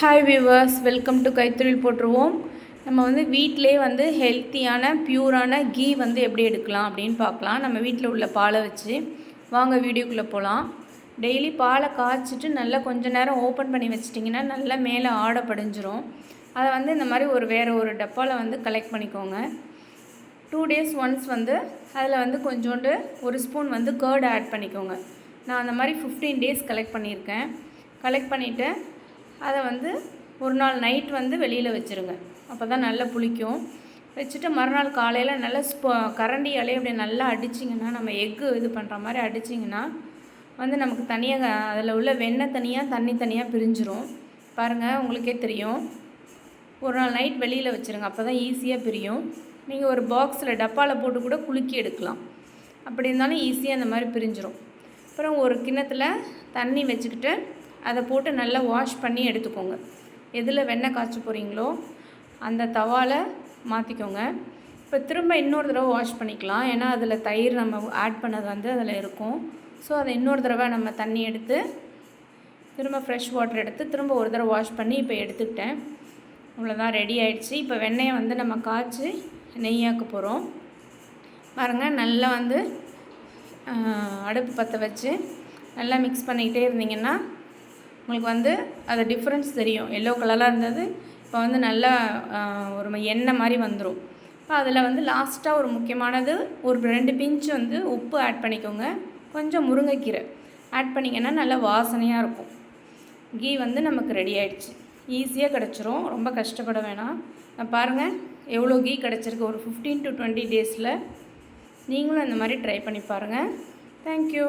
Hi viewers welcome to கைத்தொழில் போட்டுருவோம். நம்ம வந்து வீட்டிலே வந்து ஹெல்த்தியான பியூரான கீ வந்து எப்படி எடுக்கலாம் அப்படின்னு பார்க்கலாம். நம்ம வீட்டில் உள்ள பாலை வச்சு வாங்க வீடியோக்குள்ளே போகலாம் டெய்லி பாலை காய்ச்சிட்டு நல்லா கொஞ்ச நேரம் ஓப்பன் பண்ணி வச்சிட்டிங்கன்னா நல்லா மேலே ஆடை படிஞ்சிரும். அதை வந்து இந்த மாதிரி ஒரு வேறு ஒரு டப்பாவில் வந்து கலெக்ட் பண்ணிக்கோங்க. டூ டேஸ் ஒன்ஸ் வந்து அதில் வந்து கொஞ்சோண்டு ஒரு ஸ்பூன் வந்து கேர்டு ஆட் பண்ணிக்கோங்க. நான் அந்த மாதிரி ஃபிஃப்டீன் டேஸ் கலெக்ட் பண்ணியிருக்கேன். கலெக்ட் பண்ணிவிட்டு அதை வந்து ஒரு நாள் நைட் வந்து வெளியில் வச்சுருங்க. அப்போ தான் நல்லா புளிக்கும். வச்சுட்டு மறுநாள் காலையில் நல்லா ஸ்போ கரண்டியாலே அப்படியே நல்லா அடிச்சிங்கன்னா நம்ம எக்கு இது பண்ணுற மாதிரி அடிச்சிங்கன்னா வந்து நமக்கு தனியாக அதில் உள்ள வெண்ணெய் தனியாக தண்ணி தனியாக பிரிஞ்சிரும். பாருங்கள் உங்களுக்கே தெரியும். ஒரு நாள் நைட் வெளியில் வச்சுருங்க அப்போ தான் ஈஸியாக பிரியும். நீங்கள் ஒரு பாக்ஸில் டப்பாவில் போட்டு கூட குலுக்கி எடுக்கலாம். அப்படி இருந்தாலும் ஈஸியாக அந்த மாதிரி பிரிஞ்சிரும். அப்புறம் ஒரு கிண்ணத்தில் தண்ணி வச்சுக்கிட்டு அதை போட்டு நல்லா வாஷ் பண்ணி எடுத்துக்கோங்க. எதில் வெண்ணெய் காய்ச்ச போகிறீங்களோ அந்த தவாவில் மாற்றிக்கோங்க இப்போ திரும்ப இன்னொரு தடவை வாஷ் பண்ணிக்கலாம். ஏன்னா அதில் தயிர் நம்ம ஆட் பண்ணது வந்து அதில் இருக்கும். ஸோ அதை இன்னொரு தடவை நம்ம தண்ணி எடுத்து திரும்ப ஃப்ரெஷ் வாட்டர் எடுத்து திரும்ப ஒரு தடவை வாஷ் பண்ணி இப்போ எடுத்துக்கிட்டேன். அவ்வளோதான் ரெடி ஆயிடுச்சு. இப்போ வெண்ணெயை வந்து நம்ம காய்ச்சி நெய்யாக்க போகிறோம் பாருங்கள் நல்லா வந்து அடுப்பு பற்ற வச்சு நல்லா மிக்ஸ் பண்ணிக்கிட்டே இருந்தீங்கன்னா உங்களுக்கு வந்து அது டிஃப்ரென்ஸ் தெரியும். எல்லோ கலராக இருந்தது இப்போ வந்து நல்லா ஒரு ம- எண்ணெய் மாதிரி வந்துடும் இப்போ அதில் வந்து லாஸ்ட்டாக ஒரு முக்கியமானது ஒரு ரெண்டு பிஞ்ச் வந்து உப்பு ஆட் பண்ணிக்கோங்க. கொஞ்சம் முருங்கைக்கீரை ஆட் பண்ணிங்கன்னா நல்லா வாசனையாக இருக்கும். கீ வந்து நமக்கு ரெடி ஆகிடுச்சு ஈஸியாக கிடச்சிரும். ரொம்ப கஷ்டப்பட வேணாம். நான் பாருங்கள் எவ்வளோ கீ கிடச்சிருக்கு. ஒரு ஃபிஃப்டீன் டு டுவெண்ட்டி டேஸில் நீங்களும் இந்த மாதிரி ட்ரை பண்ணி பாருங்கள் தேங்க்யூ